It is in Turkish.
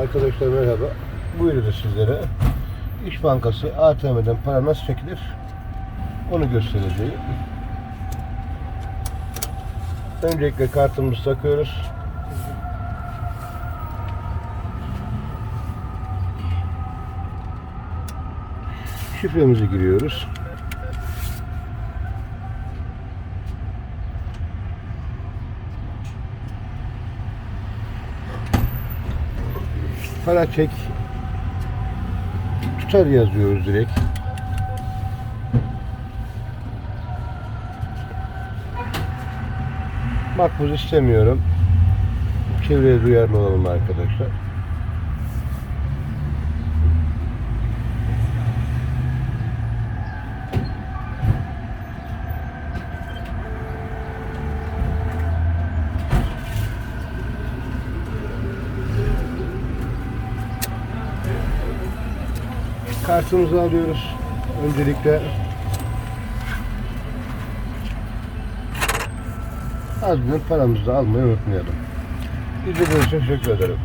Arkadaşlar merhaba. Bu videoda sizlere İş Bankası ATM'den para nasıl çekilir onu göstereceğim. Öncelikle kartımızı takıyoruz. Şifremizi giriyoruz. Para çek tutar yazıyoruz direkt. Makbuz istemiyorum. Çevreye duyarlı olalım arkadaşlar. Kartımızı alıyoruz. Öncelikle ardından paramızı almayı unutmayalım. İzlediğiniz için teşekkür ederim.